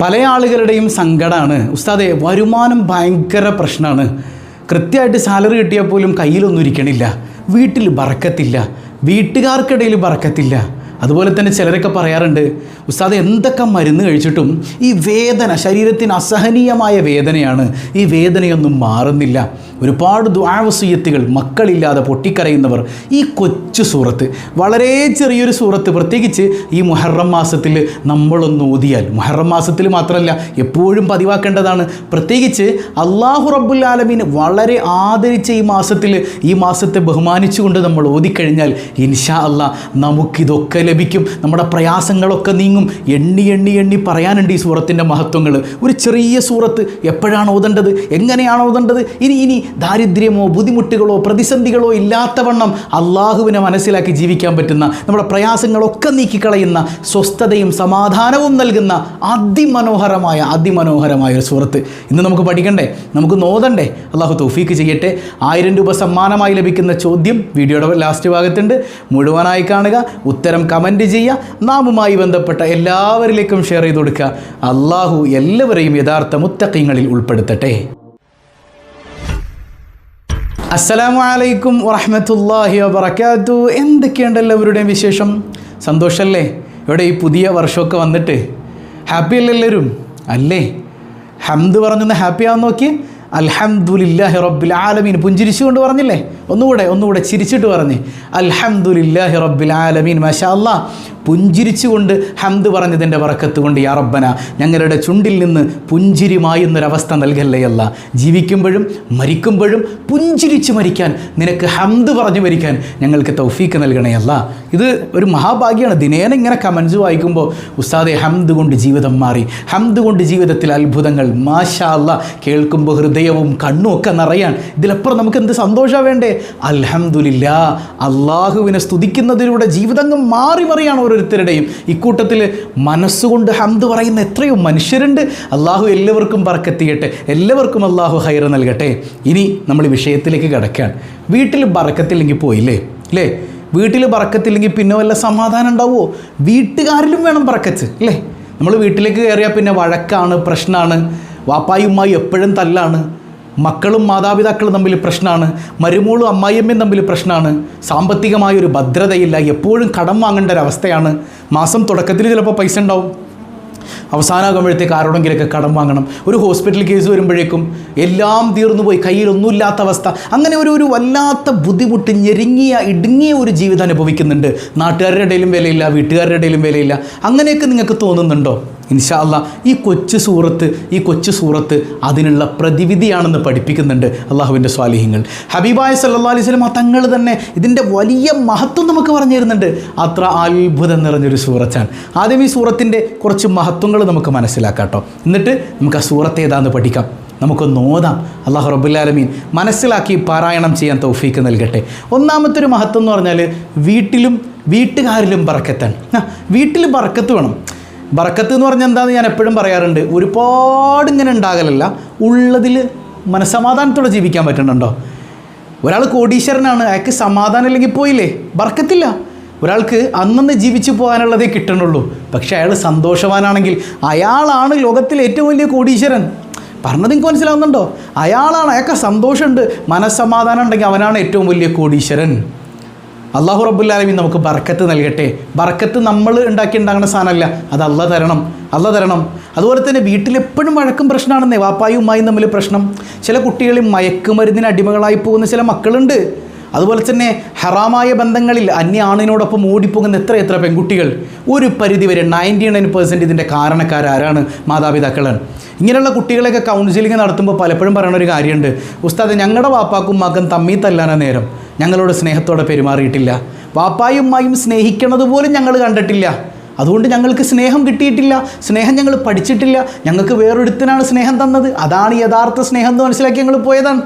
പല ആളുകളുടെയും സങ്കടമാണ് ഉസ്താദെ വരുമാനം ഭയങ്കര പ്രശ്നമാണ് കൃത്യമായിട്ട് സാലറി കിട്ടിയാൽ പോലും കയ്യിലൊന്നും ഇരിക്കണില്ല. വീട്ടിൽ ബറക്കത്തില്ല. വീട്ടുകാർക്കിടയിൽ ബറക്കത്തില്ല. അതുപോലെ തന്നെ ചിലരൊക്കെ പറയാറുണ്ട് ഉസ്താദ് എന്തൊക്കെ മരുന്ന് കഴിച്ചിട്ടും ഈ വേദന ശരീരത്തിന് അസഹനീയമായ വേദനയാണ്. ഈ വേദനയൊന്നും മാറുന്നില്ല. ഒരുപാട് ദ്വാവസീയത്തുകൾ മക്കളില്ലാതെ പൊട്ടിക്കരയുന്നവർ. ഈ കൊച്ചു സൂറത്ത് വളരെ ചെറിയൊരു സൂറത്ത് പ്രത്യേകിച്ച് ഈ മുഹറം മാസത്തിൽ നമ്മളൊന്ന് ഊതിയാൽ മുഹറം മാസത്തിൽ മാത്രമല്ല എപ്പോഴും പതിവാക്കേണ്ടതാണ്. പ്രത്യേകിച്ച് അള്ളാഹു റബ്ബുൽ ആലമീൻ വളരെ ആദരിച്ച ഈ മാസത്തിൽ ഈ മാസത്തെ ബഹുമാനിച്ചുകൊണ്ട് നമ്മൾ ഓതിക്കഴിഞ്ഞാൽ ഇൻഷാ അല്ലാ നമുക്കിതൊക്കെ ലഭിക്കും. നമ്മുടെ പ്രയാസങ്ങളൊക്കെ നീങ്ങും. എണ്ണി എണ്ണി എണ്ണി പറയാനുണ്ട് ഈ സൂറത്തിന്റെ മഹത്വങ്ങൾ. ഒരു ചെറിയ സൂറത്ത് എപ്പോഴാണ് ഓതേണ്ടത്? എങ്ങനെയാണ് ഓതേണ്ടത്? ഇനി ഇനി ദാരിദ്ര്യമോ ബുദ്ധിമുട്ടുകളോ പ്രതിസന്ധികളോ ഇല്ലാത്തവണ്ണം അള്ളാഹുവിനെ മനസ്സിലാക്കി ജീവിക്കാൻ പറ്റുന്ന നമ്മുടെ പ്രയാസങ്ങളൊക്കെ നീക്കിക്കളയുന്ന സ്വസ്ഥതയും സമാധാനവും നൽകുന്ന അതിമനോഹരമായ അതിമനോഹരമായ ഒരു സൂറത്ത്. ഇന്ന് നമുക്ക് പഠിക്കണ്ടേ? നമുക്ക് നോതണ്ടേ അള്ളാഹു തൗഫീക്ക് ചെയ്യട്ടെ. ആയിരം രൂപ സമ്മാനമായി ലഭിക്കുന്ന ചോദ്യം വീഡിയോയുടെ ലാസ്റ്റ് ഭാഗത്തുണ്ട്. മുഴുവനായി കാണുക. ഉത്തരം കമന്റ് ചെയ്യുക. നാമുമായി ബന്ധപ്പെട്ട എല്ലാവരിലേക്കും ഷെയർ ചെയ്ത് കൊടുക്കുക അള്ളാഹു എല്ലാവരെയും യഥാർത്ഥ മുത്തക്കങ്ങളിൽ ഉൾപ്പെടുത്തട്ടെ. അസ്സലാമു അലൈക്കും വറഹമത്തല്ലാഹി വബർക്കാത്തു എന്തൊക്കെയുണ്ട് എല്ലാവരുടെയും വിശേഷം? സന്തോഷമല്ലേ ഇവിടെ ഈ പുതിയ വർഷമൊക്കെ വന്നിട്ട്? ഹാപ്പി അല്ലേ എല്ലാവരും? അല്ലേ? ഹംദ് പറഞ്ഞൊന്ന് ഹാപ്പി ആവാൻ നോക്കി അൽഹംദുലില്ലാഹി റബ്ബിൽ ആലമീൻ. പുഞ്ചിരിച്ചുകൊണ്ട് പറഞ്ഞില്ലേ? ഒന്നുകൂടെ ഒന്നുകൂടെ ചിരിച്ചിട്ട് പറഞ്ഞ്. അൽഹംദുലില്ലാഹി റബ്ബിൽ ആലമീൻ. മഷാ അല്ലാ പുഞ്ചിരിച്ചുകൊണ്ട് ഹംദ് പറഞ്ഞതിന്റെ വറക്കത്ത് കൊണ്ട് യാ റബ്ബന ഞങ്ങളുടെ ചുണ്ടിൽ നിന്ന് പുഞ്ചിരിമായി എന്നൊരവസ്ഥ നൽകല്ലേ അല്ല? ജീവിക്കുമ്പോഴും മരിക്കുമ്പോഴും പുഞ്ചിരിച്ച് മരിക്കാൻ നിനക്ക് ഹംദ് പറഞ്ഞു മരിക്കാൻ ഞങ്ങൾക്ക് തൗഫീക്ക് നൽകണേ അല്ല? ഇത് ഒരു മഹാഭാഗ്യമാണ് ദിനേന ഇങ്ങനെ കമൻസ് വായിക്കുമ്പോൾ ഉസ്താദെ ഹംദ് കൊണ്ട് ജീവിതം മാറി. ഹംദ് കൊണ്ട് ജീവിതത്തിൽ അത്ഭുതങ്ങൾ മാഷാ അല്ല കേൾക്കുമ്പോൾ ഹൃദയവും കണ്ണും ഒക്കെ നിറയാൻ. ഇതിലപ്പുറം നമുക്ക് എന്ത് സന്തോഷമാണ് വേണ്ടേ? അൽഹംദുലില്ലാ അള്ളാഹുവിനെ സ്തുതിക്കുന്നതിലൂടെ ജീവിതങ്ങൾ മാറി മറിയാണ് ഓരോരുത്തരുടെയും ഇക്കൂട്ടത്തിൽ മനസ്സുകൊണ്ട് ഹംദ് പറയുന്ന എത്രയോ മനുഷ്യരുണ്ട്. അള്ളാഹു എല്ലാവർക്കും പറക്കെത്തിയട്ടെ എല്ലാവർക്കും അള്ളാഹു ഹൈർ നൽകട്ടെ. ഇനി നമ്മൾ വിഷയത്തിലേക്ക് കിടക്കുകയാണ് വീട്ടിൽ പറക്കത്തില്ലെങ്കിൽ പോയില്ലേ? അല്ലേ വീട്ടിൽ പറക്കത്തില്ലെങ്കിൽ പിന്നെ വല്ല സമാധാനം ഉണ്ടാവുമോ വീട്ടുകാരിലും വേണം പറക്കച്ച് അല്ലേ നമ്മൾ വീട്ടിലേക്ക് കയറിയാൽ പിന്നെ വഴക്കാണ് പ്രശ്നമാണ് വാപ്പായും ഉമ്മായും എപ്പോഴും തല്ലാണ്. മക്കളും മാതാപിതാക്കളും തമ്മിൽ പ്രശ്നമാണ്. മരുമോളും അമ്മായിയമ്മയും തമ്മിൽ പ്രശ്നമാണ്. സാമ്പത്തികമായ ഒരു ഭദ്രതയില്ല. എപ്പോഴും കടം വാങ്ങേണ്ട ഒരു അവസ്ഥയാണ് മാസം തുടക്കത്തിൽ ചിലപ്പോൾ പൈസ ഉണ്ടാവും. അവസാനമാകുമ്പോഴത്തേക്ക് ആരോടെങ്കിലൊക്കെ കടം വാങ്ങണം. ഒരു ഹോസ്പിറ്റൽ കേസ് വരുമ്പോഴേക്കും എല്ലാം തീർന്നു പോയി. കയ്യിലൊന്നുമില്ലാത്ത അവസ്ഥ. അങ്ങനെ ഒരു ഒരു വല്ലാത്ത ബുദ്ധിമുട്ട് ഞെരുങ്ങിയ ഇടുങ്ങിയ ഒരു ജീവിതം അനുഭവിക്കുന്നുണ്ട്. നാട്ടുകാരുടെ ഇടയിലും വിലയില്ല വീട്ടുകാരുടെ ഇടയിലും വിലയില്ല. അങ്ങനെയൊക്കെ നിങ്ങൾക്ക് തോന്നുന്നുണ്ടോ? ഇൻഷാ അല്ലാ ഈ കൊച്ചു സൂറത്ത് ഈ കൊച്ചു സൂറത്ത് അതിനുള്ള പ്രതിവിധിയാണെന്ന് പഠിപ്പിക്കുന്നുണ്ട് അള്ളാഹുവിന്റെ സ്വാലിഹ്യങ്ങൾ ഹബീബായ സല്ലാ അലൈഹി സ്വലം തങ്ങൾ തന്നെ ഇതിന്റെ വലിയ മഹത്വം നമുക്ക് പറഞ്ഞു തരുന്നുണ്ട്. അത്ര അത്ഭുതം നിറഞ്ഞൊരു സൂറത്താണ്. ആദ്യം ഈ സൂറത്തിന്റെ കുറച്ച് മഹത്വങ്ങൾ നമുക്ക് മനസ്സിലാക്കാട്ടോ എന്നിട്ട് നമുക്ക് ആ സൂറത്ത് ഏതാന്ന് പഠിക്കാം. നമുക്കൊന്ന് ഓതാം. അള്ളാഹു റബുല്ലാലമീൻ മനസ്സിലാക്കി പാരായണം ചെയ്യാൻ തൗഫീക്ക് നൽകട്ടെ. ഒന്നാമത്തെ ഒരു മഹത്വം എന്ന് പറഞ്ഞാൽ വീട്ടിലും വീട്ടുകാരിലും പറക്കത്താണ് വീട്ടിൽ പറക്കത്ത് വേണം. ബറക്കത്ത് എന്ന് പറഞ്ഞാൽ എന്താണെന്ന് ഞാൻ എപ്പോഴും പറയാറുണ്ട് ഒരുപാട് ഇങ്ങനെ ഉണ്ടാകലല്ല ഉള്ളതിൽ മനസമാധാനത്തോടെ ജീവിക്കാൻ പറ്റുന്നുണ്ടോ? ഒരാൾ കോടീശ്വരനാണ് അയാൾക്ക് സമാധാനം ഇല്ലെങ്കിൽ പോയില്ലേ? ബർക്കത്തില്ല ഒരാൾക്ക് അന്നന്ന് ജീവിച്ചു പോകാനുള്ളതേ കിട്ടണുള്ളൂ. പക്ഷേ അയാൾ സന്തോഷവാനാണെങ്കിൽ അയാളാണ് ലോകത്തിലെ ഏറ്റവും വലിയ കോടീശ്വരൻ. പറഞ്ഞത് നിങ്ങൾക്ക് മനസ്സിലാവുന്നുണ്ടോ? അയാളാണ് അയാൾക്ക് സന്തോഷമുണ്ട്. മനസ്സമാധാനം ഉണ്ടെങ്കിൽ അവനാണ് ഏറ്റവും വലിയ കോടീശ്വരൻ. അള്ളാഹു റബ്ബുല്ലാലമി നമുക്ക് ബർക്കത്ത് നൽകട്ടെ. ബർക്കത്ത് നമ്മൾ ഉണ്ടാക്കി ഉണ്ടാകുന്ന സാധനമല്ല. അത് അല്ല തരണം. അല്ല തരണം. അതുപോലെ തന്നെ വീട്ടിൽ എപ്പോഴും വഴക്കും പ്രശ്നമാണെന്നേ. വാപ്പായും തമ്മിൽ പ്രശ്നം. ചില കുട്ടികളിൽ മയക്കുമരുന്നിന് അടിമകളായി പോകുന്ന ചില മക്കളുണ്ട്. അതുപോലെ തന്നെ ഹറാമായ ബന്ധങ്ങളിൽ അന്യ ആണിനോടൊപ്പം ഓടിപ്പോകുന്ന എത്ര എത്ര പെൺകുട്ടികൾ. ഒരു പരിധി വരെ നയന്റി നയൻ പെർസെന്റ് ഇതിന്റെ കാരണക്കാരാരാണ് മാതാപിതാക്കളാണ്. ഇങ്ങനെയുള്ള കുട്ടികളെയൊക്കെ കൗൺസിലിംഗ് നടത്തുമ്പോൾ പലപ്പോഴും പറയുന്ന ഒരു കാര്യമുണ്ട്. ഉസ്താദ് ഞങ്ങളുടെ വാപ്പാക്കും മകൻ തമ്മിൽ തല്ലാന നേരം. ഞങ്ങളോട് സ്നേഹത്തോടെ പെരുമാറിയിട്ടില്ല. വാപ്പായും ഉമ്മായും സ്നേഹിക്കണത് പോലും ഞങ്ങൾ കണ്ടിട്ടില്ല. അതുകൊണ്ട് ഞങ്ങൾക്ക് സ്നേഹം കിട്ടിയിട്ടില്ല. സ്നേഹം ഞങ്ങൾ പഠിച്ചിട്ടില്ല. ഞങ്ങൾക്ക് വേറൊരുത്തിനാണ് സ്നേഹം തന്നത്. അതാണ് യഥാർത്ഥ സ്നേഹം എന്ന് മനസ്സിലാക്കി ഞങ്ങൾ പോയതാണ്.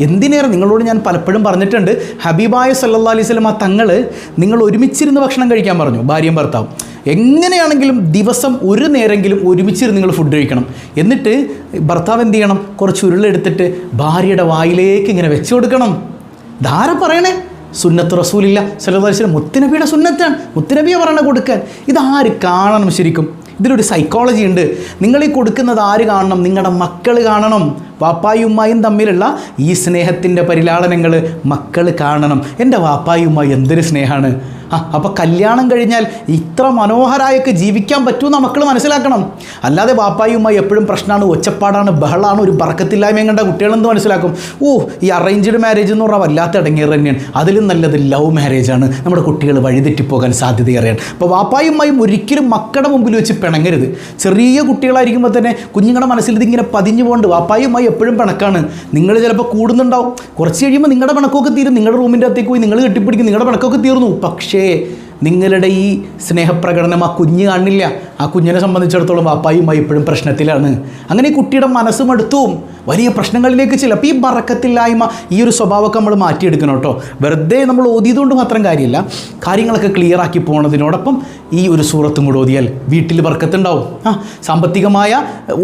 എന്തിനേറെ നിങ്ങളോട് ഞാൻ പലപ്പോഴും പറഞ്ഞിട്ടുണ്ട് ഹബീബായ സല്ലാ അലൈഹി സ്വലം ആ തങ്ങൾ നിങ്ങൾ ഒരുമിച്ചിരുന്ന് ഭക്ഷണം കഴിക്കാൻ പറഞ്ഞു ഭാര്യയും ഭർത്താവും. എങ്ങനെയാണെങ്കിലും ദിവസം ഒരു നേരെങ്കിലും ഒരുമിച്ചിരുന്ന് നിങ്ങൾ ഫുഡ് കഴിക്കണം. എന്നിട്ട് ഭർത്താവ് എന്ത് ചെയ്യണം? കുറച്ച് ഉരുളെടുത്തിട്ട് ഭാര്യയുടെ വായിലേക്ക് ഇങ്ങനെ വെച്ചു കൊടുക്കണം. ധാര പറയണേ? സുന്നത്ത് റസൂലില്ല. സല്ലാസ്ലം മുത്തുനബിയുടെ സുന്നത്താണ്. മുത്തുനബിയെ പറയണ കൊടുക്കാൻ. ഇതാര് കാണണം ശരിക്കും? ഇതിലൊരു സൈക്കോളജി ഉണ്ട്. നിങ്ങൾ ഈ കൊടുക്കുന്നത് ആര് കാണണം? നിങ്ങളുടെ മക്കൾ കാണണം. വാപ്പായും ഉമ്മായും തമ്മിലുള്ള ഈ സ്നേഹത്തിന്റെ പരിലാളനങ്ങൾ മക്കൾ കാണണം. എന്റെ വാപ്പായുമായി എന്തൊരു സ്നേഹമാണ്. ആ അപ്പോൾ കല്യാണം കഴിഞ്ഞാൽ ഇത്ര മനോഹരമായൊക്കെ ജീവിക്കാൻ പറ്റുമെന്ന് മക്കൾ മനസ്സിലാക്കണം. അല്ലാതെ വാപ്പായുമായി എപ്പോഴും പ്രശ്നമാണ് ഒച്ചപ്പാടാണ് ബഹളാണ് ഒരു ബറക്കത്തില്ലായ്മയും കണ്ട കുട്ടികളെന്ത് മനസ്സിലാക്കും? ഓ ഈ അറേഞ്ച്ഡ് മാരേജ് എന്ന് പറഞ്ഞാൽ വല്ലാത്ത ഇടങ്ങേറ് തന്നെയാണ്. അതിലും നല്ലത് ലവ് മാരേജാണ് നമ്മുടെ കുട്ടികൾ വഴിതെറ്റിപ്പോകാൻ സാധ്യതയേറെയാണ്. അപ്പോൾ വാപ്പായുമായും ഒരിക്കലും മക്കളുടെ മുമ്പിൽ വെച്ച് പിണങ്ങരുത്. ചെറിയ കുട്ടികളായിരിക്കുമ്പോൾ തന്നെ കുഞ്ഞുങ്ങളുടെ മനസ്സിൽ ഇതിങ്ങനെ പതിഞ്ഞു പോകേണ്ട. വാപ്പായുമായി എപ്പോഴും പിണക്കാണ്. നിങ്ങൾ ചിലപ്പോൾ കൂടുന്നുണ്ടാവും. കുറച്ച് കഴിയുമ്പോൾ നിങ്ങളുടെ പിണക്കമൊക്കെ തീരും. നിങ്ങളുടെ റൂമിന്റെ അകത്തേക്ക് പോയി നിങ്ങൾ കെട്ടിപ്പിടിക്കും. നിങ്ങളുടെ പിണക്കമൊക്കെ തീർന്നു. പക്ഷേ നിങ്ങളുടെ ഈ സ്നേഹപ്രകടനം ആ കുഞ്ഞ് കാണില്ല. ആ കുഞ്ഞിനെ സംബന്ധിച്ചിടത്തോളം വാപ്പായുമായി എപ്പോഴും പ്രശ്നത്തിലാണ്. അങ്ങനെ കുട്ടിയുടെ മനസ്സും എടുത്തും വലിയ പ്രശ്നങ്ങളിലേക്ക് ചിലപ്പോൾ ഈ ബറക്കത്തില്ലായ്മ ഈ ഒരു സ്വഭാവമൊക്കെ നമ്മൾ മാറ്റിയെടുക്കണം കേട്ടോ. വെറുതെ നമ്മൾ ഓതിയതുകൊണ്ട് മാത്രം കാര്യമില്ല കാര്യങ്ങളൊക്കെ ക്ലിയർ ആക്കി പോകുന്നതിനോടൊപ്പം ഈ ഒരു സൂറത്തും കൂടെ ഓതിയാൽ വീട്ടിൽ ബറക്കത്തുണ്ടാവും. ആ സാമ്പത്തികമായ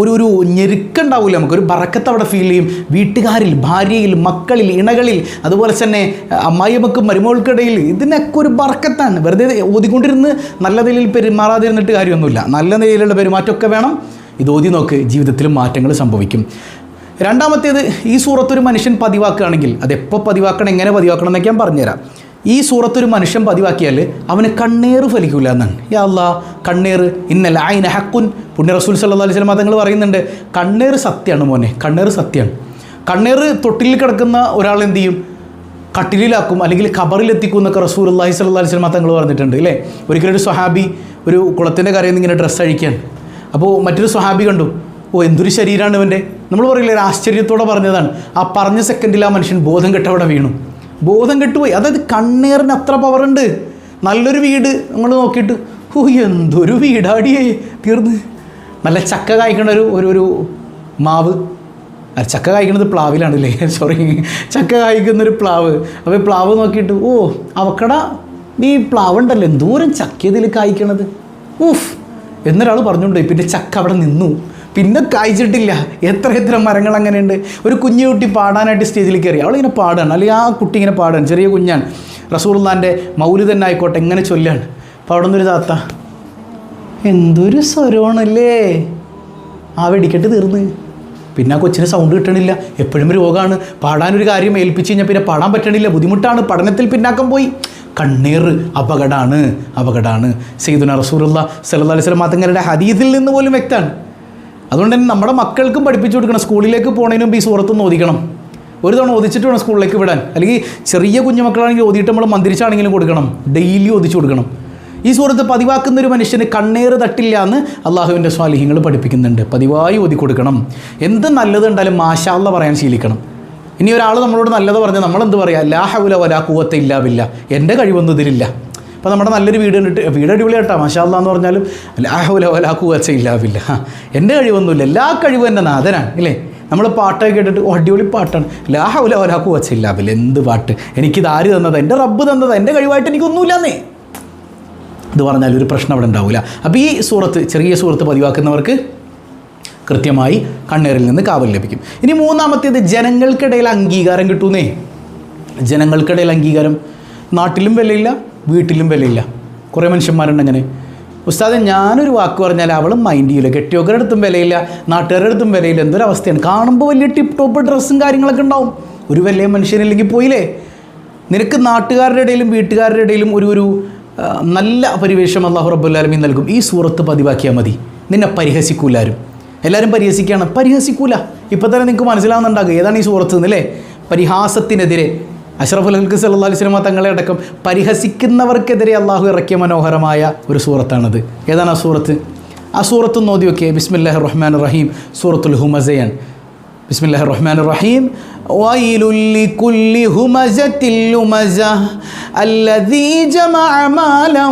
ഒരു ഒരു ഞെരുക്കുണ്ടാവില്ല നമുക്കൊരു ബറക്കത്ത് അവിടെ ഫീൽ ചെയ്യും. വീട്ടുകാരിൽ ഭാര്യയിൽ മക്കളിൽ ഇണകളിൽ അതുപോലെ തന്നെ അമ്മായിമക്കും മരുമകൾക്കിടയിൽ ഇതിനൊക്കെ ഒരു ബറക്കത്താണ്. വെറുതെ ഓതിക്കൊണ്ടിരുന്ന് നല്ല നിലയിൽ പെരുമാറാതിരുന്നിട്ട് കാര്യമൊന്നുമില്ല. നല്ല നിലയിലുള്ള പെരുമാറ്റമൊക്കെ വേണം. ഇത് ഓതി നോക്ക്. ജീവിതത്തിൽ മാറ്റങ്ങൾ സംഭവിക്കും. രണ്ടാമത്തേത് ഈ സൂറത്തൊരു മനുഷ്യൻ പതിവാക്കുകയാണെങ്കിൽ അത് എപ്പോൾ പതിവാക്കണം എങ്ങനെ പതിവാക്കണം എന്നൊക്കെ ഞാൻ പറഞ്ഞുതരാം. ഈ സൂറത്തൊരു മനുഷ്യൻ പതിവാക്കിയാൽ അവന് കണ്ണീർ ഫലിക്കില്ല എന്നാണ്. യാ അല്ലാ കണ്ണേറ് ഇന്നല്ല ആയിന ഹക്കുൻ പുണ്യ റസൂൽ സല്ലാ അലൈഹി മതങ്ങൾ തങ്ങൾ പറയുന്നുണ്ട് കണ്ണീർ സത്യമാണ് മോനെ കണ്ണീർ സത്യമാണ് കണ്ണീർ തൊട്ടിൽ കിടക്കുന്ന ഒരാൾ എന്ത് ചെയ്യും? കട്ടിലിലാക്കും അല്ലെങ്കിൽ ഖബറിലെത്തിക്കും എന്നൊക്കെ റസൂൽ അള്ളാഹി സല്ലാ അലൈഹി മതങ്ങൾ തങ്ങൾ പറഞ്ഞിട്ടുണ്ട് അല്ലേ? ഒരിക്കലും ഒരു സ്വഹാബി ഒരു കുളത്തിന്റെ കരയിൽ നിന്ന് ഇങ്ങനെ ഡ്രസ്സ് അഴിക്കാൻ അപ്പോൾ മറ്റൊരു സ്വഹാബി കണ്ടു ഓ എന്തൊരു ശരീരമാണ് ഇവന്റെ? നമ്മൾ പറയില്ല ഒരു ആശ്ചര്യത്തോടെ പറഞ്ഞതാണ്. ആ പറഞ്ഞ സെക്കൻഡിൽ ആ മനുഷ്യൻ ബോധം കെട്ടവിടെ വീണു. ബോധം കെട്ടുപോയി അതായത് കണ്ണേറിന് അത്ര പവറുണ്ട് നല്ലൊരു വീട് നമ്മൾ നോക്കിയിട്ട്. ഓ എന്തൊരു വീടാടിയേ തീർന്ന്. നല്ല ചക്ക കായ്ക്കണ ഒരു ഒരു ഒരു മാവ്. ചക്ക കായ്ക്കുന്നത് പ്ലാവിലാണ് അല്ലേ? സോറി ചക്ക കായ്ക്കുന്നൊരു പ്ലാവ്. അപ്പോൾ പ്ലാവ് നോക്കിയിട്ട് ഓ അവക്കട നീ പ്ലാവ് ഉണ്ടല്ലോ എന്തോരം ചക്കിയതിൽ കായ്ക്കണത്. ഊഫ് എന്നൊരാൾ പറഞ്ഞുകൊണ്ടേ പിന്നെ ചക്ക അവിടെ നിന്നു. പിന്നെ കായ്ച്ചിട്ടില്ല. എത്ര എത്ര മരങ്ങൾ അങ്ങനെയുണ്ട്. ഒരു കുഞ്ഞു കുട്ടി പാടാനായിട്ട് സ്റ്റേജിൽ കയറി. അവളിങ്ങനെ പാടാണ്. അല്ലെങ്കിൽ ആ കുട്ടി ഇങ്ങനെ പാടാണ്. ചെറിയ കുഞ്ഞാണ്. റസൂർലാന്റെ മൗലി തന്നെ ആയിക്കോട്ടെ എങ്ങനെ ചൊല്ലാണ്. അപ്പോൾ അവിടെ നിന്നൊരു താത്ത എന്തൊരു സ്വരമാണല്ലേ? ആ വെടിക്കെട്ട് തീർന്ന്. പിന്നെ ആ കൊച്ചിന് സൗണ്ട് കിട്ടണില്ല. എപ്പോഴും രോഗമാണ് പാടാനൊരു കാര്യം ഏൽപ്പിച്ച് കഴിഞ്ഞാൽ പിന്നെ പാടാൻ പറ്റണില്ല. ബുദ്ധിമുട്ടാണ്. പഠനത്തിൽ പിന്നാക്കം പോയി. കണ്ണീർ അപകടമാണ് അപകടമാണ് സെയ്ദുന റസൂറുള്ള സല്ലാ അലൈഹി വസല്ലം തങ്ങളുടെ ഹദീസിൽ നിന്ന് പോലും വ്യക്തമാണ്. അതുകൊണ്ട് തന്നെ നമ്മുടെ മക്കൾക്കും പഠിപ്പിച്ചു കൊടുക്കണം. സ്കൂളിലേക്ക് പോകുന്നതിന് മുമ്പ് ഈ സുഹൃത്തും ഓദിക്കണം ഒരു തവണ ഒതിച്ചിട്ട് വേണം സ്കൂളിലേക്ക് വിടാൻ. അല്ലെങ്കിൽ ചെറിയ കുഞ്ഞുമക്കളാണെങ്കിൽ ഓതിയിട്ട് നമ്മൾ മന്ദിരിച്ചാണെങ്കിലും കൊടുക്കണം. ഡെയിലി ഒതിച്ചു കൊടുക്കണം. ഈ സുഹൃത്ത് പതിവാക്കുന്ന ഒരു മനുഷ്യന് കണ്ണേറ് തട്ടില്ല എന്ന് അള്ളാഹുവിന്റെ സ്വാലിഹ്യങ്ങൾ പഠിപ്പിക്കുന്നുണ്ട്. പതിവായി ഒതി കൊടുക്കണം. എന്ത് നല്ലതുണ്ടായാലും മാഷാള്ള പറയാൻ ശീലിക്കണം. ഇനി ഒരാൾ നമ്മളോട് നല്ലത് പറഞ്ഞാൽ നമ്മളെന്ത് പറയുക ലാ ഹൗല വലാ കൂവത്ത ഇല്ലാവില്ല എന്റെ കഴിവൊന്നും ഇതിലില്ല. അപ്പോൾ നമ്മുടെ നല്ലൊരു വീട് കണ്ടിട്ട് വീട് അടിപൊളി മഷാല്ല എന്ന് പറഞ്ഞാലും ലാ ഹൗല വലാ കൂവച്ച ഇല്ലാവില്ല എന്റെ കഴിവൊന്നുമില്ല എല്ലാ കഴിവും എന്റെ നാഥനാണ് ഇല്ലേ? നമ്മൾ പാട്ടൊക്കെ കേട്ടിട്ട് ഓ അടിപൊളി പാട്ടാണ്. ലാ ഹൗല വലാ കൂവച്ച ഇല്ലാവില്ല എന്ത് പാട്ട്? എനിക്കിത് ആര് തന്നത് എന്റെ റബ്ബ് തന്നത് എന്റെ കഴിവായിട്ട് എനിക്കൊന്നുമില്ലെന്നേ. ഇത് പറഞ്ഞാൽ ഒരു പ്രശ്നം അവിടെ ഉണ്ടാവില്ല അപ്പോൾ ഈ സൂറത്ത് ചെറിയ സൂറത്ത് പതിവാക്കുന്നവർക്ക് കൃത്യമായി കണ്ണേറിൽ നിന്ന് കാവൽ ലഭിക്കും. ഇനി മൂന്നാമത്തേത് ജനങ്ങൾക്കിടയിൽ അംഗീകാരം കിട്ടുന്നേ. ജനങ്ങൾക്കിടയിൽ അംഗീകാരം നാട്ടിലും വിലയില്ല വീട്ടിലും വിലയില്ല. കുറേ മനുഷ്യന്മാരുണ്ട് അങ്ങനെ. ഉസ്താദ് ഞാനൊരു വാക്ക് പറഞ്ഞാൽ അവളും മൈൻഡ് ചെയ്യില്ല കെട്ടിയോക്കരുടെ അടുത്തും വിലയില്ല നാട്ടുകാരുടെ അടുത്തും വിലയില്ല. എന്തൊരവസ്ഥയാണ്? കാണുമ്പോൾ വലിയ ടിപ്പ് ടോപ്പ് ഡ്രസ്സും കാര്യങ്ങളൊക്കെ ഉണ്ടാവും. ഒരു വലിയ മനുഷ്യനില്ലെങ്കിൽ പോയില്ലേ? നിനക്ക് നാട്ടുകാരുടെ ഇടയിലും വീട്ടുകാരുടെ ഇടയിലും ഒരു ഒരു നല്ല പരിവേഷം അള്ളാഹു റബ്ബുല്ലാലമീൻ നൽകും. ഈ സൂറത്ത് പതിവാക്കിയാൽ മതി. നിന്നെ പരിഹസിക്കൂലാരും എല്ലാവരും പരിഹസിക്കുകയാണ്. പരിഹസിക്കൂല. ഇപ്പം തന്നെ നിങ്ങൾക്ക് മനസ്സിലാവുന്നുണ്ടാകും. ഏതാണ് ഈ സൂറത്ത് എന്നല്ലേ പരിഹാസത്തിനെതിരെ അഷ്റഫുൽ ഹൽക്ക് സല്ലാ അലൈഹി സ്വലമ തങ്ങളെ അടക്കം പരിഹസിക്കുന്നവർക്കെതിരെ അള്ളാഹു ഇറക്കിയ മനോഹരമായ ഒരു സൂറത്താണത് ഏതാണ് ആ സൂറത്ത് ആ സൂറത്ത് നോതി നോക്കിയേ ബിസ്മില്ലാഹി റഹ്മാൻ റഹീം സൂറത്തുൽ ഹുമസയാണ് بسم الله الرحمن الرحيم ويل لكل همزة لمزة الذي جمع مالا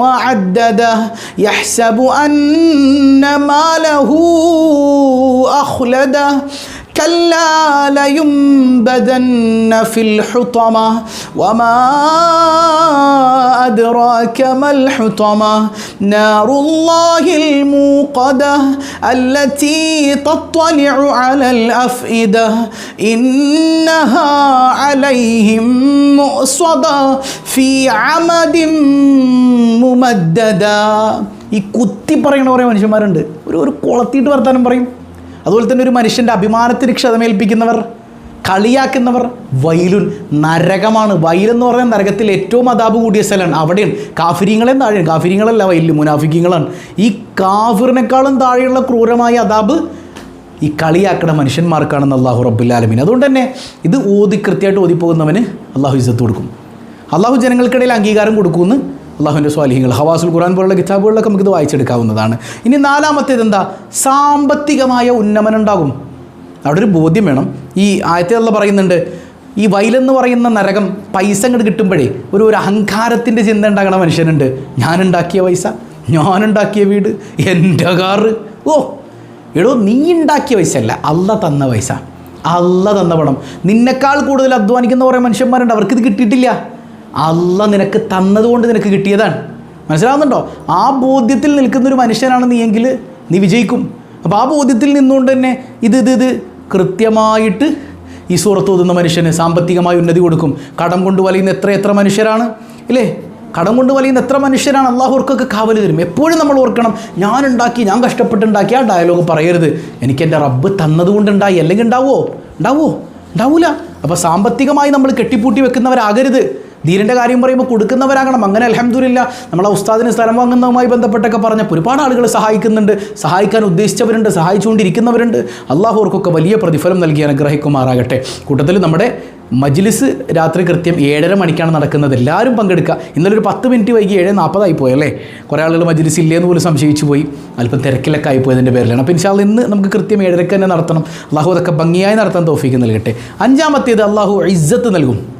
وعدده يحسب أن ماله أخلده كلا لينبذن في الحطمة وما أدراك ما الحطمة نار الله الموقدة التي تطلع على الأفئدة إنها عليهم مؤصدة في عمد ممددة ഈ കുത്തി പറയണ കുറേ മനുഷ്യന്മാരുണ്ട് ഒരു ഒരു കുളത്തിയിട്ട് വർത്താനം പറയും അതുപോലെ തന്നെ ഒരു മനുഷ്യന്റെ അഭിമാനത്തിന് ക്ഷതമേൽപ്പിക്കുന്നവർ കളിയാക്കുന്നവർ വൈലുൻ നരകമാണ്. വൈലെന്ന് പറഞ്ഞാൽ നരകത്തിൽ ഏറ്റവും അതാപ് കൂടിയ സ്ഥലമാണ്. അവിടെയാണ്. കാഫിരിങ്ങളെ താഴെയാണ്. കാഫിരിങ്ങളല്ല വയലിൽ മുനാഫിക്കിങ്ങളാണ് ഈ കാഫിറിനേക്കാളും താഴെയുള്ള ക്രൂരമായ അതാബ് ഈ കളിയാക്കണ മനുഷ്യന്മാർക്കാണെന്ന് അള്ളാഹു റബ്ബുല്ലാലമീൻ അതുകൊണ്ട് തന്നെ ഇത് ഓതി കൃത്യമായിട്ട് ഓതിപ്പോകുന്നവന് അള്ളാഹു ഇസത്ത് കൊടുക്കും. അള്ളാഹു ജനങ്ങൾക്കിടയിൽ അംഗീകാരം കൊടുക്കുമെന്ന് അള്ളാഹുവിന്റെ സ്വാലിഹികൾ ഹവാസുൽ ഖുറാൻ പോലുള്ള കിതാബുകളിലൊക്കെ നമുക്കിത് വായിച്ചെടുക്കാവുന്നതാണ്. ഇനി നാലാമത്തേത് എന്താ? സാമ്പത്തികമായ ഉന്നമനം ഉണ്ടാകും. അവിടെ ഒരു ബോധ്യം വേണം. ഈ ആയത്തിൽ പറയുന്നുണ്ട് ഈ വയലെന്ന് പറയുന്ന നരകം പൈസ അങ്ങോട്ട് കിട്ടുമ്പോഴേ ഒരു ഒരു അഹങ്കാരത്തിന്റെ ചിന്ത ഉണ്ടാകണ മനുഷ്യനുണ്ട്. ഞാനുണ്ടാക്കിയ പൈസ ഞാനുണ്ടാക്കിയ വീട് എന്റെ കാറ്. ഓ എടോ നീ ഉണ്ടാക്കിയ പൈസ അല്ല അല്ല തന്ന പൈസ. അല്ല തന്ന പണം. നിന്നെക്കാൾ കൂടുതൽ അധ്വാനിക്കുന്ന കുറേ മനുഷ്യന്മാരുണ്ട്. അവർക്കിത് കിട്ടിയിട്ടില്ല. അല്ല നിനക്ക് തന്നതുകൊണ്ട് നിനക്ക് കിട്ടിയതാണ്. മനസ്സിലാവുന്നുണ്ടോ? ആ ബോധ്യത്തിൽ നിൽക്കുന്നൊരു മനുഷ്യനാണ് നീ എങ്കിൽ നീ വിജയിക്കും. അപ്പോൾ ആ ബോധ്യത്തിൽ നിന്നുകൊണ്ട് തന്നെ ഇത് ഇത് ഇത് കൃത്യമായിട്ട് ഈ സൂറത്ത് ഓതുന്ന മനുഷ്യന് സാമ്പത്തികമായി ഉന്നതി കൊടുക്കും. കടം കൊണ്ട് വലയുന്ന എത്ര എത്ര മനുഷ്യരാണ്? ഇല്ലേ? കടം കൊണ്ട് വലിയുന്ന എത്ര മനുഷ്യരാണ്? അള്ളാഹുർക്കൊക്കെ കാവൽ തരും. എപ്പോഴും നമ്മൾ ഓർക്കണം ഞാൻ ഉണ്ടാക്കി ഞാൻ കഷ്ടപ്പെട്ടുണ്ടാക്കി ആ ഡയലോഗ് പറയരുത്. എനിക്ക് എന്റെ റബ്ബ് തന്നതുകൊണ്ട് ഉണ്ടായി അല്ലെങ്കിൽ ഉണ്ടാവുമോ ഉണ്ടാവുമോ ഉണ്ടാവൂല. അപ്പോൾ സാമ്പത്തികമായി നമ്മൾ കെട്ടിപ്പൂട്ടി വെക്കുന്നവരാകരുത്. ധീരന്റെ കാര്യം പറയുമ്പോൾ കൊടുക്കുന്നവരാകണം. അങ്ങനെ അലഹമ്മദില്ല നമ്മളെ ഉസ്താദിന് സ്ഥലം വാങ്ങുന്നതുമായി ബന്ധപ്പെട്ടൊക്കെ പറഞ്ഞപ്പോൾ ഒരുപാട് ആളുകൾ സഹായിക്കുന്നുണ്ട്. സഹായിക്കാൻ ഉദ്ദേശിച്ചവരുണ്ട് സഹായിച്ചുകൊണ്ടിരിക്കുന്നവരുണ്ട്. അള്ളാഹുർക്കൊക്കെ വലിയ പ്രതിഫലം നൽകി അനുഗ്രഹിക്കുമാറാകട്ടെ. കൂട്ടത്തിൽ നമ്മുടെ മജ്ലിസ് രാത്രി കൃത്യം ഏഴര മണിക്കാണ് നടക്കുന്നത്. എല്ലാവരും പങ്കെടുക്കുക. ഇന്നലെ ഒരു പത്ത് മിനിറ്റ് വൈകി ഏഴ് നാൽപ്പതായി പോയി അല്ലേ? കുറേ ആളുകൾ മജ്ലിസ് ഇല്ലേന്ന് പോലും സംശയിച്ചു പോയി. അല്പം തിരക്കിലൊക്കെ ആയി ആയിപ്പോയതിന്റെ പേരിലാണ്. അപ്പോൾ ഇൻഷാൽ ഇന്ന് നമുക്ക് കൃത്യം ഏഴരക്ക് തന്നെ നടത്തണം. അള്ളാഹു അതൊക്കെ ഭംഗിയായി നടത്താൻ തോഫിക്ക് നൽകട്ടെ. അഞ്ചാമത്തേത് അള്ളാഹു ഇജ്ജത്ത് നൽകും.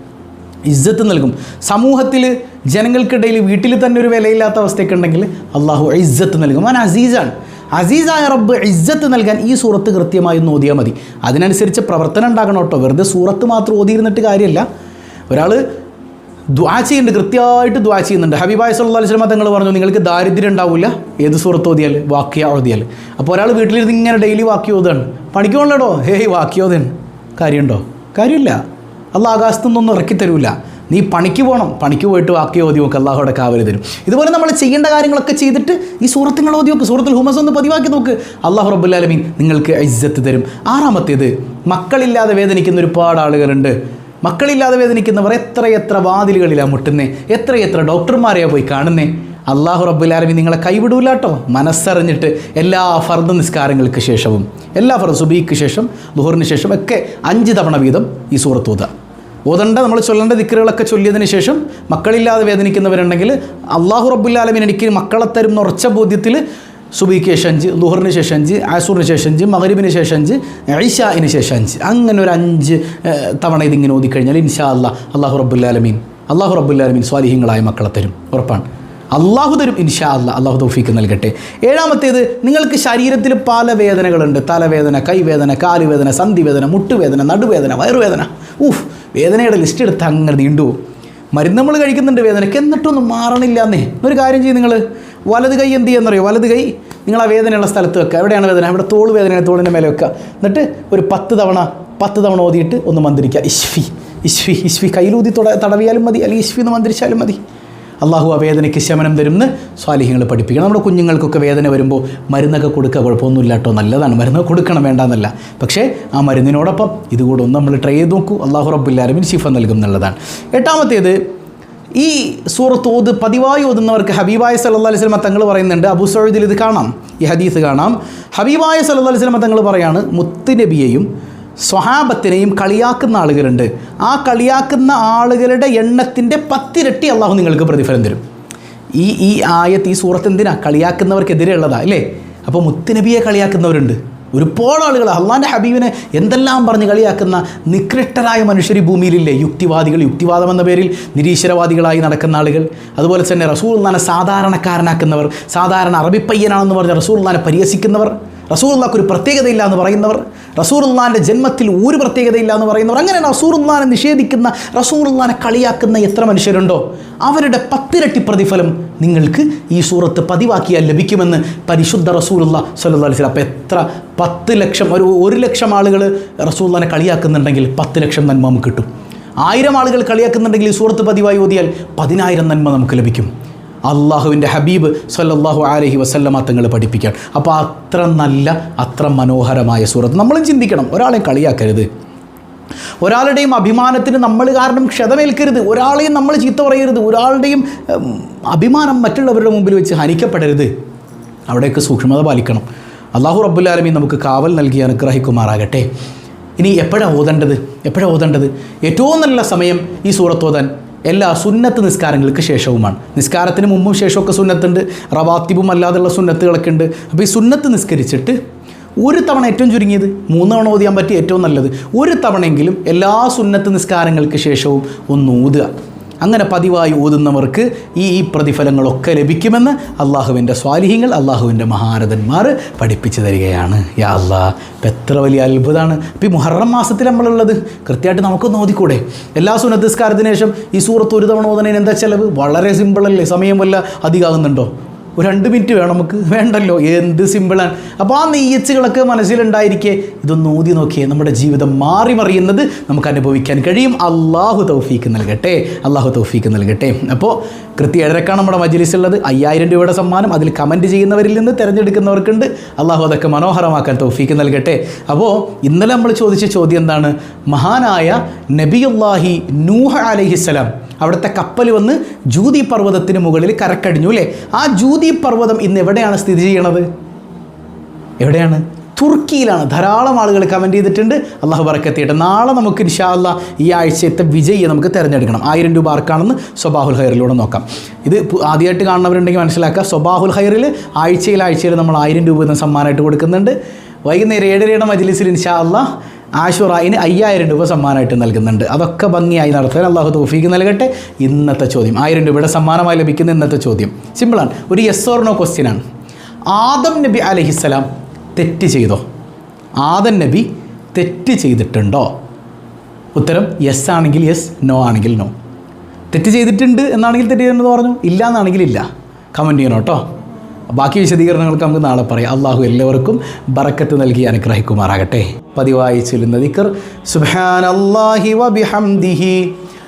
ഇജ്ജത്ത് നൽകും. സമൂഹത്തിൽ ജനങ്ങൾക്കിടയിൽ വീട്ടിൽ തന്നെ ഒരു വിലയില്ലാത്ത അവസ്ഥയൊക്കെ ഉണ്ടെങ്കിൽ അള്ളാഹു ഇജ്ജത്ത് നൽകും. അവൻ അസീസാണ്. അസീസായ റബ്ബ് ഇജ്ജത്ത് നൽകാൻ ഈ സൂറത്ത് കൃത്യമായി ഒന്ന് ഓതിയാൽ മതി. അതിനനുസരിച്ച് പ്രവർത്തനം ഉണ്ടാകണം കേട്ടോ. വെറുതെ സൂറത്ത് മാത്രം ഓതിയിരുന്നിട്ട് കാര്യമല്ല ഒരാൾ ദ്വാ ചെയ്യുന്നുണ്ട് കൃത്യമായിട്ട് ദ്വാ ചെയ്യുന്നുണ്ട്. ഹബീബായ സല്ലാ അലൈഹി സ്വലമ തങ്ങൾ പറഞ്ഞു നിങ്ങൾക്ക് ദാരിദ്ര്യം ഉണ്ടാവില്ല ഏത് സുഹൃത്ത് ഓതിയാൽ? വാക്യ ഓതിയാൽ. അപ്പോൾ ഒരാൾ വീട്ടിലിരുന്ന് ഇങ്ങനെ ഡെയിലി വാക്യ ഓതാണ് പണിക്ക് പോകണല്ലോ ഹേയ് വാക്യ കാര്യമുണ്ടോ? കാര്യമില്ല. അള്ളാഹ് ആകാശത്തു നിന്നൊന്നും ഇറക്കി തരൂല. നീ പണിക്ക് പോകണം പണിക്ക് പോയിട്ട് വാക്കി ഓതി നോക്ക് അള്ളാഹുടെ കാവൽ തരും. ഇതുപോലെ നമ്മൾ ചെയ്യേണ്ട കാര്യങ്ങളൊക്കെ ചെയ്തിട്ട് ഈ സൂറത്തുങ്ങൾ ഓതി നോക്ക് സൂറത്തുൽ ഹുമസ് ഒന്ന് പതിവാക്കി നോക്ക്. അള്ളാഹു റബുല്ലാലമീൻ നിങ്ങൾക്ക് ഇജ്ജത്ത് തരും. ആറാമത്തേത് മക്കളില്ലാതെ വേദനിക്കുന്ന ഒരുപാട് ആളുകളുണ്ട്. മക്കളില്ലാതെ വേദനിക്കുന്നവർ എത്ര വാതിലുകളിലാണ് മുട്ടുന്നേ? എത്ര ഡോക്ടർമാരെയാണ് പോയി കാണുന്നേ? അള്ളാഹു റബ്ബുലാലമി നിങ്ങളെ കൈവിടൂല കേട്ടോ. മനസ്സറിഞ്ഞിട്ട് എല്ലാ ഫർദ് നിസ്കാരങ്ങൾക്ക് ശേഷവും എല്ലാ ഫർദ് സുബീക്ക് ശേഷം ദുഹറിന് ശേഷം ഒക്കെ അഞ്ച് തവണ വീതം ഈ സൂറത്ത് ഓതുക ഓതണ്ട നമ്മൾ ചൊല്ലേണ്ട ദിക്കറുകളൊക്കെ ചൊല്ലിയതിന് ശേഷം മക്കളില്ലാതെ വേദനിക്കുന്നവരുണ്ടെങ്കിൽ അള്ളാഹു റബ്ബുല്ലാലമീൻ എനിക്ക് മക്കളെ തരുന്ന ഉറച്ച ബോധ്യത്തിൽ സുബിക്ക് ശേഷം അഞ്ച് ദുഹറിന് ശേഷം അഞ്ച് ആസൂറിന് ശേഷം അഞ്ച് മകരിബിന് ശേഷം അഞ്ച് ഐഷാന് ശേഷം അഞ്ച്. അങ്ങനെ ഒരു അഞ്ച് തവണ ഇതിങ്ങനെ ഓതിക്കഴിഞ്ഞാൽ ഇൻഷാ അല്ലാ അള്ളാഹു റബ്ബുല്ലാലമീൻ അള്ളാഹു റബ്ബുല്ലാലമീൻ സ്വാലിഹ്യങ്ങളായ മക്കളെ തരും. ഉറപ്പാണ്. അള്ളാഹു തരും ഇൻഷാ അല്ല അള്ളാഹു തൗഫീക്ക് നൽകട്ടെ. ഏഴാമത്തേത് നിങ്ങൾക്ക് ശരീരത്തിൽ പല വേദനകളുണ്ട്. തലവേദന കൈവേദന കാലുവേദന സന്ധിവേദന മുട്ടുവേദന നടുവേദന വയറുവേദന. ഊഫ് വേദനയുടെ ലിസ്റ്റ് എടുത്ത് അങ്ങനെ നീണ്ടുപോകും മരുന്ന് നമ്മൾ കഴിക്കുന്നുണ്ട് വേദനയ്ക്ക്. എന്നിട്ടൊന്നും മാറണില്ല എന്നേ ഒരു കാര്യം ചെയ്യും നിങ്ങൾ വലത് കൈ എന്ത് ചെയ്യുന്നറിയോ? വലത് കൈ. നിങ്ങൾ ആ വേദനയുള്ള സ്ഥലത്ത് വെക്കുക. എവിടെയാണ് വേദന? അവിടെ തോൾ വേദന തോളിന്റെ മേലെ വെക്കുക. എന്നിട്ട് ഒരു പത്ത് തവണ പത്ത് തവണ ഓതിയിട്ട് ഒന്ന് മന്ത്രിക്കുക. ഇഷ്ഫി ഇഷ്ഫി ഇഷ്ഫി കയ്യിലൂതി തുട തടവിയാലും മതി. അല്ലെങ്കിൽ ഇഷ്ഫി എന്ന് മന്ത്രിച്ചാലും മതി. അള്ളാഹു ആ വേദനയ്ക്ക് ശമനം തരുമെന്ന് സ്വാലിഹ്യങ്ങൾ പഠിപ്പിക്കണം. നമ്മുടെ കുഞ്ഞുങ്ങൾക്കൊക്കെ വേദന വരുമ്പോൾ മരുന്നൊക്കെ കൊടുക്കുക കുഴപ്പമൊന്നുമില്ല കേട്ടോ. നല്ലതാണ്. മരുന്ന് കൊടുക്കണം വേണ്ടെന്നല്ല. പക്ഷേ ആ മരുന്നിനോടൊപ്പം ഇതുകൂടെ ഒന്ന് നമ്മൾ ട്രൈ ചെയ്ത് നോക്കൂ. അള്ളാഹു റബ്ബുല്ലാരമിൻ ശിഫ നൽകും എന്നുള്ളതാണ് എട്ടാമത്തേത് ഈ സൂറത്ത് ഓത് പതിവായി ഓതുന്നവർക്ക് ഹബീബായ സല്ലല്ലാഹു അലൈഹി സ്വലമ തങ്ങൾ പറയുന്നുണ്ട്. അബു സൗദിൽ ഇത് കാണാം. ഈ ഹദീസ് കാണാം. ഹബീബായ സല്ലല്ലാഹു അലൈഹി സ്വലമ തങ്ങൾ പറയാണ് മുത്തുനബിയെയും സ്വഹാബത്തിനെയും കളിയാക്കുന്ന ആളുകളുണ്ട്. ആ കളിയാക്കുന്ന ആളുകളുടെ എണ്ണത്തിന്റെ പത്തിരട്ടി അള്ളാഹു നിങ്ങൾക്ക് പ്രതിഫലം തരും. ഈ ഈ ആയത്ത് ഈ സൂറത്ത് എന്തിനാ? കളിയാക്കുന്നവർക്കെതിരെ ഉള്ളതാ അല്ലേ? അപ്പോൾ മുത്തുനബിയെ കളിയാക്കുന്നവരുണ്ട്. ഒരുപാട് ആളുകൾ അള്ളാന്റെ ഹബീബിനെ എന്തെല്ലാം പറഞ്ഞ് കളിയാക്കുന്ന നികൃഷ്ടരായ മനുഷ്യർ ഭൂമിയിലില്ലേ? യുക്തിവാദികൾ യുക്തിവാദം എന്ന പേരിൽ നിരീശ്വരവാദികളായി നടക്കുന്ന ആളുകൾ. അതുപോലെ തന്നെ റസൂൽ നാനെ സാധാരണക്കാരനാക്കുന്നവർ സാധാരണ അറബിപ്പയ്യനാണെന്ന് പറഞ്ഞ് റസൂൽ നാനെ പരിഹസിക്കുന്നവർ. റസൂറുല്ലാക്ക് ഒരു പ്രത്യേകതയില്ല എന്ന് പറയുന്നവർ റസൂറുല്ലാന്റെ ജന്മത്തിൽ ഒരു പ്രത്യേകതയില്ല എന്ന് പറയുന്നവർ അങ്ങനെ റസൂറുല്ലാനെ നിഷേധിക്കുന്ന റസൂറുല്ലാനെ കളിയാക്കുന്ന എത്ര മനുഷ്യരുണ്ടോ? അവരുടെ പത്തിരട്ടി പ്രതിഫലം നിങ്ങൾക്ക് ഈ സൂറത്ത് പതിവാക്കിയാൽ ലഭിക്കുമെന്ന് പരിശുദ്ധ റസൂലുള്ള സല്ലു അലൈഹി അപ്പോൾ എത്ര? പത്ത് ലക്ഷം ഒരു ഒരു ലക്ഷം ആളുകൾ റസൂലുള്ളാനെ കളിയാക്കുന്നുണ്ടെങ്കിൽ പത്ത് ലക്ഷം നന്മ നമുക്ക് കിട്ടും. ആയിരം ആളുകൾ കളിയാക്കുന്നുണ്ടെങ്കിൽ ഈ സൂറത്ത് പതിവായി ഓതിയാൽ പതിനായിരം നന്മ നമുക്ക് ലഭിക്കും. അള്ളാഹുവിന്റെ ഹബീബ് സല്ലാഹു അലൈഹി വസല്ലമ തങ്ങൾ പഠിപ്പിക്കാൻ. അപ്പോൾ അത്ര നല്ല അത്ര മനോഹരമായ സൂറത്ത്. നമ്മളും ചിന്തിക്കണം ഒരാളെ കളിയാക്കരുത്. ഒരാളുടെയും അഭിമാനത്തിന് നമ്മൾ കാരണം ക്ഷതമേൽക്കരുത്. ഒരാളെയും നമ്മൾ ചീത്ത പറയരുത്. ഒരാളുടെയും അഭിമാനം മറ്റുള്ളവരുടെ മുമ്പിൽ വെച്ച് ഹനിക്കപ്പെടരുത്. അവിടെയൊക്കെ സൂക്ഷ്മത പാലിക്കണം. അള്ളാഹു റബ്ബുല്ലാലമീൻ നമുക്ക് കാവൽ നൽകി അനുഗ്രഹിക്കുമാറാകട്ടെ. ഇനി എപ്പോഴാണ് ഓതേണ്ടത്? എപ്പോഴാണ് ഓതേണ്ടത്? ഏറ്റവും നല്ല സമയം ഈ സൂറത്ത് ഓതാൻ എല്ലാ സുന്നത്ത് നിസ്കാരങ്ങൾക്ക് ശേഷവുമാണ്. നിസ്കാരത്തിന് മുമ്പും ശേഷമൊക്കെ സുന്നത്തുണ്ട്. റവാത്തിബും അല്ലാതെയുള്ള സുന്നത്തുകളൊക്കെ ഉണ്ട്. അപ്പോൾ ഈ സുന്നത്ത് നിസ്കരിച്ചിട്ട് ഒരു തവണ ഏറ്റവും ചുരുങ്ങിയത്? മൂന്ന് തവണ ഓതിയാൻ പറ്റിയ ഏറ്റവും നല്ലത്. ഒരു തവണയെങ്കിലും എല്ലാ സുന്നത്ത് നിസ്കാരങ്ങൾക്ക് ശേഷവും ഒന്ന് ഊതുക അങ്ങനെ പതിവായി ഓതുന്നവർക്ക് ഈ ഈ പ്രതിഫലങ്ങളൊക്കെ ലഭിക്കുമെന്ന് അള്ളാഹുവിന്റെ സ്വാലിഹ്യങ്ങൾ അള്ളാഹുവിന്റെ മഹാരഥന്മാർ പഠിപ്പിച്ചു തരികയാണ്. യാ അള്ളാ ഇപ്പം എത്ര വലിയ അത്ഭുതമാണ്. ഇപ്പോൾ ഈ മുഹറം മാസത്തിൽ നമ്മളുള്ളത്. കൃത്യമായിട്ട് നമുക്കൊന്ന് ഓതിക്കൂടെ? എല്ലാ സുന്നത്ത് നിസ്കാരത്തിന് ശേഷം ഈ സൂറത്ത് ഒരു തവണ ഓതുന്നതിന് എന്താ ചിലവ്? വളരെ സിമ്പിളല്ലേ സമയം വല്ല അധികമാകുന്നുണ്ടോ ഒരു രണ്ട് മിനിറ്റ് വേണം നമുക്ക്. വേണ്ടല്ലോ എന്ത് സിമ്പിളാണ് അപ്പോൾ ആ നെയ്യച്ചുകളൊക്കെ മനസ്സിലുണ്ടായിരിക്കെ. ഇതൊന്ന് ഊതി നോക്കിയേ നമ്മുടെ ജീവിതം മാറി മറിയുന്നത് നമുക്ക് അനുഭവിക്കാൻ കഴിയും. അള്ളാഹു തൗഫീക്ക് നൽകട്ടെ അള്ളാഹു തൗഫീക്ക് നൽകട്ടെ. അപ്പോൾ കൃത്യ ഏഴരക്കാണ് നമ്മുടെ മജ്ലിസ് ഉള്ളത് അയ്യായിരം രൂപയുടെ സമ്മാനം അതിൽ കമന്റ് ചെയ്യുന്നവരിൽ നിന്ന് തിരഞ്ഞെടുക്കുന്നവർക്കുണ്ട്. അള്ളാഹു അതൊക്കെ മനോഹരമാക്കാൻ തൗഫീക്ക് നൽകട്ടെ. അപ്പോൾ ഇന്നലെ നമ്മൾ ചോദിച്ച ചോദ്യം എന്താണ്? മഹാനായ നബിയുല്ലാഹി നൂഹ അലഹിസ്സലാം അവിടുത്തെ കപ്പൽ വന്ന് ജൂതി പർവതത്തിന് മുകളിൽ കരക്കടിഞ്ഞു അല്ലേ? ആ ജൂതി പർവതം ഇന്ന് എവിടെയാണ് സ്ഥിതി ചെയ്യണത്? എവിടെയാണ്? തുർക്കിയിലാണ്. ധാരാളം ആളുകൾ കമന്റ് ചെയ്തിട്ടുണ്ട്. അള്ളാഹു ബറക്കത്തിയിട്ട്. നാളെ നമുക്ക് ഇൻഷാല്ല ഈ ആഴ്ചത്തെ വിജയിയെ നമുക്ക് തിരഞ്ഞെടുക്കണം. ആയിരം രൂപ ആർക്കാണെന്ന് സ്വബാഹുൽ ഹൈറിലൂടെ നോക്കാം. ഇത് ആദ്യമായിട്ട് കാണുന്നവരുണ്ടെങ്കിൽ മനസ്സിലാക്കുക. സ്വബാഹുൽ ഹൈറിൽ ആഴ്ചയിൽ ആഴ്ചയിൽ നമ്മൾ ആയിരം രൂപ എന്ന സമ്മാനമായിട്ട് കൊടുക്കുന്നുണ്ട്. വൈകുന്നേരം ഏഴരയുടെ മജ്ലിസിൽ ഇൻഷാ അള്ളാഹ് ആഷുറായിന് അയ്യായിരം രൂപ സമ്മാനമായിട്ട് നൽകുന്നുണ്ട്. അതൊക്കെ ഭംഗിയായി നടത്താൻ അള്ളാഹു തോഫീക്ക് നൽകട്ടെ. ഇന്നത്തെ ചോദ്യം. ആയിരം രൂപയുടെ സമ്മാനമായി ലഭിക്കുന്ന ഇന്നത്തെ ചോദ്യം. സിമ്പിളാണ് ഒരു യെസ് ഓർ നോ ക്വസ്റ്റ്യനാണ് ആദം നബി അലഹിസ്സലാം തെറ്റ് ചെയ്തോ? ആദം നബി തെറ്റ് ചെയ്തിട്ടുണ്ടോ? ഉത്തരം യെസ് ആണെങ്കിൽ യെസ് നോ ആണെങ്കിൽ നോ തെറ്റ് ചെയ്തിട്ടുണ്ട് എന്നാണെങ്കിൽ തെറ്റ് ചെയ്തിട്ടുണ്ടെന്ന് പറഞ്ഞു? ഇല്ല എന്നാണെങ്കിൽ ഇല്ല. കമന്റ് ചെയ്യണം കേട്ടോ. ബാക്കി വിശദീകരണങ്ങൾക്ക് നമുക്ക് നാളെ പറയാം. അള്ളാഹു എല്ലാവർക്കും ബറക്കത്ത് നൽകി അനുഗ്രഹിക്കുമാറാകട്ടെ. പതിവായി ചൊല്ലുന്ന ദിക്കർ സുബ്ഹാനല്ലാഹി വബിഹംദിഹി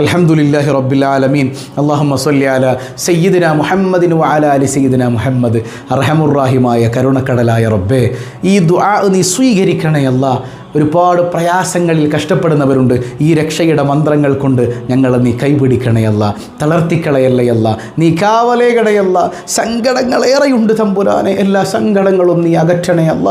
അലഹമുല്ലാഹി റബ്ബുലാലമീൻ അള്ളാഹുമ്മ സല്ലി അല സയ്യിദിന മുഹമ്മദിന് വാല അലി സയ്യിദിന മുഹമ്മദ്. അർഹമുറാഹിമായ കരുണക്കടലായ റബ്ബേ ഈ ദുആ നീ സ്വീകരിക്കണേ അല്ലാ ഒരുപാട് പ്രയാസങ്ങളിൽ കഷ്ടപ്പെടുന്നവരുണ്ട്. ഈ രക്ഷയുടെ മന്ത്രങ്ങൾ കൊണ്ട് ഞങ്ങളെ നീ കൈപിടിക്കണയല്ല തളർത്തിക്കളയല്ലയല്ല നീ കാവലേകടയല്ല സങ്കടങ്ങളേറെയുണ്ട് തമ്പുരാനെ. എല്ലാ സങ്കടങ്ങളും നീ അകറ്റണയല്ല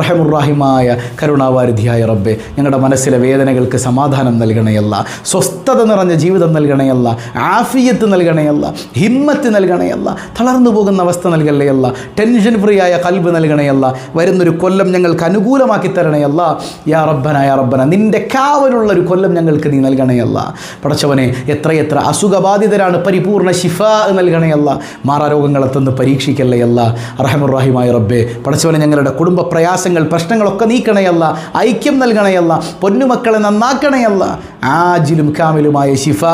റഹമുറാഹിമായ കരുണാവാരിധിയായ റബ്ബെ ഞങ്ങളുടെ മനസ്സിലെ വേദനകൾക്ക് സമാധാനം നൽകണയല്ല സ്വസ്ഥത നിറഞ്ഞ ജീവിതം നൽകണയല്ല ആഫിയത്ത് നൽകണയല്ല ഹിമ്മത്ത് നൽകണയല്ല തളർന്നു പോകുന്ന അവസ്ഥ നൽകല്ലയല്ല ടെൻഷൻ ഫ്രീ ആയ കൽബ് നൽകണയല്ല വരുന്നൊരു കൊല്ലം ഞങ്ങൾക്ക് അനുകൂലമാക്കി തരണയല്ല യാ റബ്ബന യാ റബ്ബന. നിന്റെ കാവലുള്ള ഒരു കൊല്ലം ഞങ്ങൾക്ക് നീ നൽകണയല്ല. പടച്ചവനെ എത്രയെത്ര അസുഖബാധിതരാണ് പരിപൂർണ ശിഫ നൽകണയല്ല. മാറാരോഗങ്ങളെ തന്ന് പരീക്ഷിക്കല്ലയല്ല. അറഹമുറാഹിമായ റബ്ബെ പടച്ചവനെ ഞങ്ങളുടെ കുടുംബ പ്രയാസങ്ങൾ പ്രശ്നങ്ങളൊക്കെ നീക്കണയല്ല. ഐക്യം നൽകണയല്ല. പൊന്നുമക്കളെ നന്നാക്കണയല്ല. ആജിലും കാമിലുമായ ശിഫ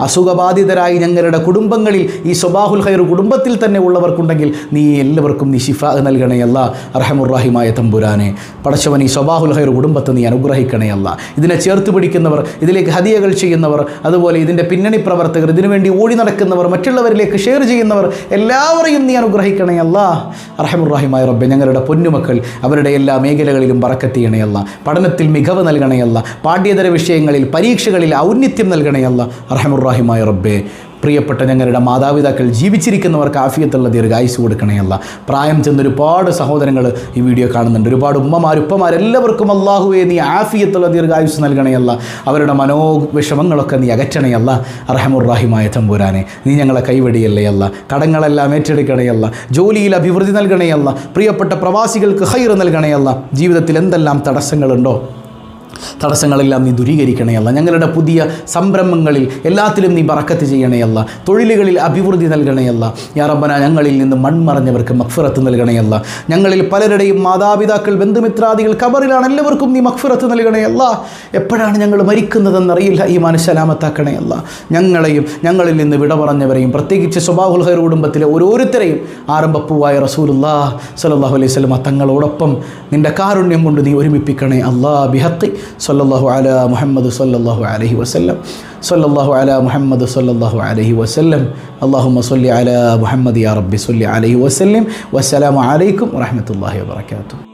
അസുഖബാധിതരായി ഞങ്ങളുടെ കുടുംബങ്ങളിൽ ഈ സ്വബാഹുൽ ഖൈർ കുടുംബത്തിൽ തന്നെ ഉള്ളവർക്കുണ്ടെങ്കിൽ നീ എല്ലാവർക്കും നീ ശിഫ നൽകണയല്ല. അറഹമുറാഹിമായ തമ്പുരാനെ പടച്ചവൻ ഈ സ്വബാഹുൽ ഖൈർ കുടുംബത്തെ നീ അനുഗ്രഹിക്കണേ അല്ല. ഇതിനെ ചേർത്ത് പിടിക്കുന്നവർ ഇതിലേക്ക് ഹതിയകൾ ചെയ്യുന്നവർ അതുപോലെ ഇതിന്റെ പിന്നണി പ്രവർത്തകർ ഇതിനുവേണ്ടി ഓടി നടക്കുന്നവർ മറ്റുള്ളവരിലേക്ക് ഷെയർ ചെയ്യുന്നവർ എല്ലാവരെയും നീ അനുഗ്രഹിക്കണേ അല്ല. അറഹമുറഹിമായ റബ്ബെ ഞങ്ങളുടെ പൊന്നുമക്കൾ അവരുടെ എല്ലാ മേഖലകളിലും പറക്കത്തിയണയല്ല പഠനത്തിൽ മികവ് നൽകണയല്ല പാഠ്യേതര വിഷയങ്ങളിൽ പരീക്ഷകളിൽ ഔന്നിത്യം നൽകണയല്ല അറഹമുറഹിമായ റബ്ബെ പ്രിയപ്പെട്ട ഞങ്ങളുടെ മാതാപിതാക്കൾ ജീവിച്ചിരിക്കുന്നവർക്ക് ആഫിയത്തുള്ള ദീർഘായുസ് കൊടുക്കണയല്ല പ്രായം ചെന്ന ഒരുപാട് സഹോദരങ്ങൾ ഈ വീഡിയോ കാണുന്നുണ്ട്. ഒരുപാട് ഉമ്മമാർ ഉപ്പമാർ എല്ലാവർക്കും അള്ളാഹുവെ നീ ആഫിയത്തുള്ള ദീർഘായുസ് നൽകണയല്ല അവരുടെ മനോവിഷമങ്ങളൊക്കെ നീ അകറ്റണയല്ല അറഹമുറാഹിമായ തമ്പുരാനെ നീ ഞങ്ങളെ കൈവടിയല്ലയല്ല കടങ്ങളെല്ലാം ഏറ്റെടുക്കണയല്ല ജോലിയിൽ അഭിവൃദ്ധി നൽകണയല്ല പ്രിയപ്പെട്ട പ്രവാസികൾക്ക് ഹൈർ നൽകണയല്ല ജീവിതത്തിൽ എന്തെല്ലാം തടസ്സങ്ങളുണ്ടോ? തടസ്സങ്ങളെല്ലാം നീ ദൂരീകരിക്കണേ അല്ല ഞങ്ങളുടെ പുതിയ സംരംഭങ്ങളിൽ എല്ലാത്തിലും നീ ബറക്കത്ത് ചെയ്യണേ അല്ല തൊഴിലുകളിൽ അഭിവൃദ്ധി നൽകണേ യാറബന ഞങ്ങളിൽ നിന്ന് മൺമറഞ്ഞവർക്ക് മക്ഫിറത്ത് നൽകണേ അല്ല ഞങ്ങളിൽ പലരുടെയും മാതാപിതാക്കൾ ബന്ധുമിത്രാദികൾ കബറിലാണ് എല്ലാവർക്കും നീ മക്ഫിറത്ത് നൽകണേ അല്ല എപ്പോഴാണ് ഞങ്ങൾ മരിക്കുന്നതെന്നറിയില്ല ഈ മനസ്സലാമത്താക്കണേയല്ല ഞങ്ങളെയും ഞങ്ങളിൽ നിന്ന് വിട പറഞ്ഞവരെയും പ്രത്യേകിച്ച് സ്വഭാവുൽ ഹൈർ കുടുംബത്തിലെ ഓരോരുത്തരെയും ആരംഭപ്പൂവായ റസൂലുല്ലാ സലാഹു അലൈഹി സ്വലമ തങ്ങളോടൊപ്പം നിന്റെ കാരുണ്യം കൊണ്ട് നീ ഒരുമിപ്പിക്കണേ അല്ലാ ബിഹത്തി സല്ലല്ലാഹു അല മുഹമ്മദ് സല്ലാഹു അലഹി വസല്ലം. സല്ലാഹു അല മുഹമ്മദ് സല്ലാഹു അലഹി വസല്ലം. അല്ലാഹുമ്മ സല്ലി അല മുഹമ്മദ് യാ റബ്ബി സല്ലി അലഹി വസല്ലം. വസ്സലാമു അലൈക്കും വറഹ്മത്തുള്ളാഹി വബറകാതുഹു.